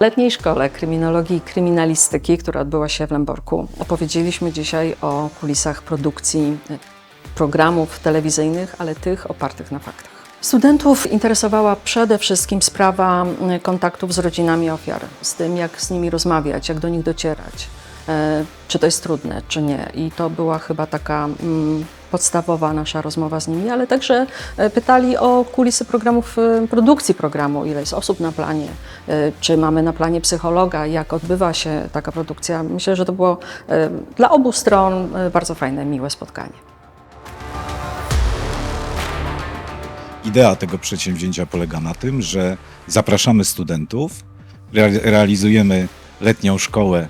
letniej szkole kryminologii i kryminalistyki, która odbyła się w Lęborku, opowiedzieliśmy dzisiaj o kulisach produkcji e, programów telewizyjnych, ale tych opartych na faktach. Studentów interesowała przede wszystkim sprawa mm, kontaktów z rodzinami ofiar, z tym jak z nimi rozmawiać, jak do nich docierać, e, czy to jest trudne, czy nie. I to była chyba taka mm, podstawowa nasza rozmowa z nimi, ale także e, pytali o kulisy programów, e, produkcji programu, ile jest osób na planie, e, czy mamy na planie psychologa, jak odbywa się taka produkcja. Myślę, że to było dla obu stron bardzo fajne, miłe spotkanie. Idea tego przedsięwzięcia polega na tym, że zapraszamy studentów, rea- realizujemy letnią szkołę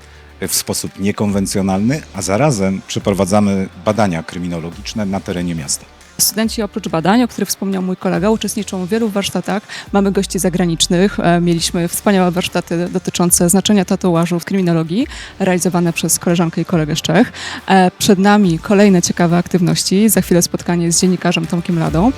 w sposób niekonwencjonalny, a zarazem przeprowadzamy badania kryminologiczne na terenie miasta. Studenci oprócz badań, o których wspomniał mój kolega, uczestniczą w wielu warsztatach. Mamy gości zagranicznych. E, Mieliśmy wspaniałe warsztaty dotyczące znaczenia tatuażu w kryminologii, realizowane przez koleżankę i kolegę z Czech. E, Przed nami kolejne ciekawe aktywności. Za chwilę spotkanie z dziennikarzem Tomkiem Ladą.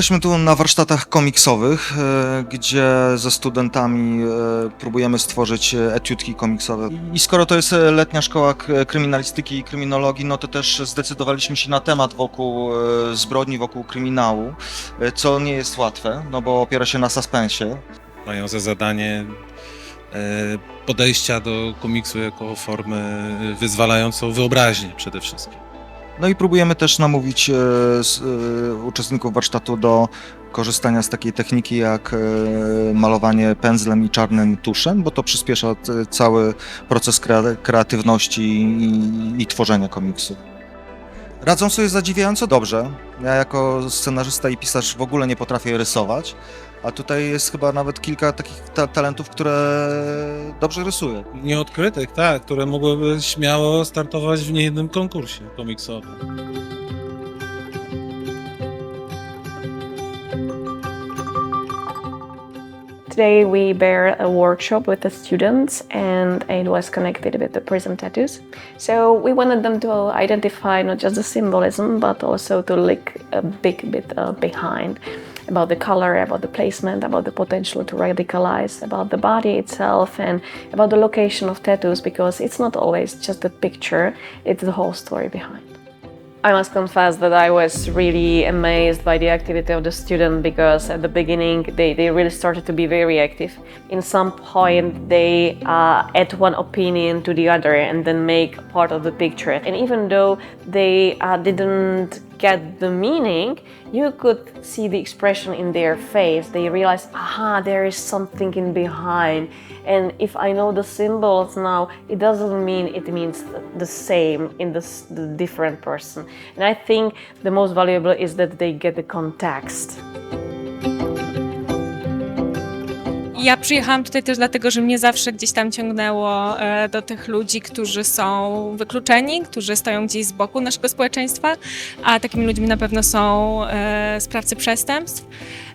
Jesteśmy tu na warsztatach komiksowych, e, gdzie ze studentami e, próbujemy stworzyć e, etiudki komiksowe. I skoro to jest letnia szkoła kryminalistyki i kryminologii, no to też zdecydowaliśmy się na temat wokół zbrodni, wokół kryminału, co nie jest łatwe, no bo opiera się na suspensie. mają za zadanie podejścia do komiksu jako formę wyzwalającą wyobraźnię przede wszystkim. No i próbujemy też namówić e, e, uczestników warsztatu do korzystania z takiej techniki jak e, malowanie pędzlem i czarnym tuszem, bo to przyspiesza cały proces krea- kreatywności i tworzenia komiksu. Radzą sobie zadziwiająco dobrze. Ja jako scenarzysta i pisarz w ogóle nie potrafię rysować, a tutaj jest chyba nawet kilka takich ta talentów, które dobrze rysuję. Nieodkrytych, tak, które mogłyby śmiało startować w niejednym konkursie komiksowym. Today we bear a workshop with the students and it was connected with the prism tattoos. So we wanted them to identify not just the symbolism but also to look a big bit uh, behind about the color, about the placement, about the potential to radicalize, about the body itself and about the location of tattoos because it's not always just the picture, it's the whole story behind. I must confess that I was really amazed by the activity of the student because at the beginning they, they really started to be very active. In some point they uh, add one opinion to the other and then make part of the picture. And even though they uh, didn't get the meaning, you could see the expression in their face. They realize, aha, there is something in behind. And if I know the symbols now, it doesn't mean it means the same in the, the different person. And I think the most valuable is that they get the context. Ja przyjechałam tutaj też dlatego, że mnie zawsze gdzieś tam ciągnęło e, do tych ludzi, którzy są wykluczeni, którzy stoją gdzieś z boku naszego społeczeństwa, a takimi ludźmi na pewno są e, sprawcy przestępstw.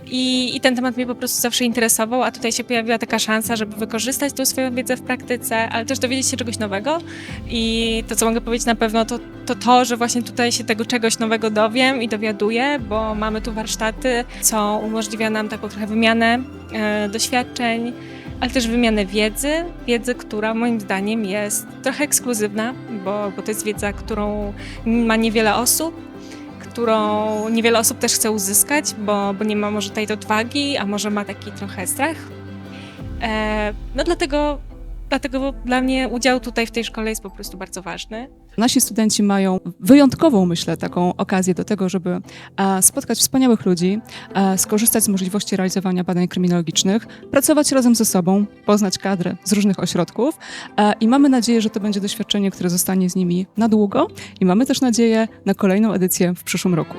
I, I ten temat mnie po prostu zawsze interesował, a tutaj się pojawiła taka szansa, żeby wykorzystać tą swoją wiedzę w praktyce, ale też dowiedzieć się czegoś nowego. I to, co mogę powiedzieć na pewno, to to, to że właśnie tutaj się tego czegoś nowego dowiem i dowiaduję, bo mamy tu warsztaty, co umożliwia nam taką trochę wymianę e, doświadczeń, ale też wymianę wiedzy, wiedzy, która moim zdaniem jest trochę ekskluzywna, bo, bo to jest wiedza, którą ma niewiele osób, którą niewiele osób też chce uzyskać, bo, bo nie ma może tej odwagi, a może ma taki trochę strach. E, no dlatego, dlatego dla mnie udział tutaj w tej szkole jest po prostu bardzo ważny. Nasi studenci mają wyjątkową, myślę, taką okazję do tego, żeby e, spotkać wspaniałych ludzi, e, skorzystać z możliwości realizowania badań kryminologicznych, pracować razem ze sobą, poznać kadry z różnych ośrodków e, i mamy nadzieję, że to będzie doświadczenie, które zostanie z nimi na długo i mamy też nadzieję na kolejną edycję w przyszłym roku.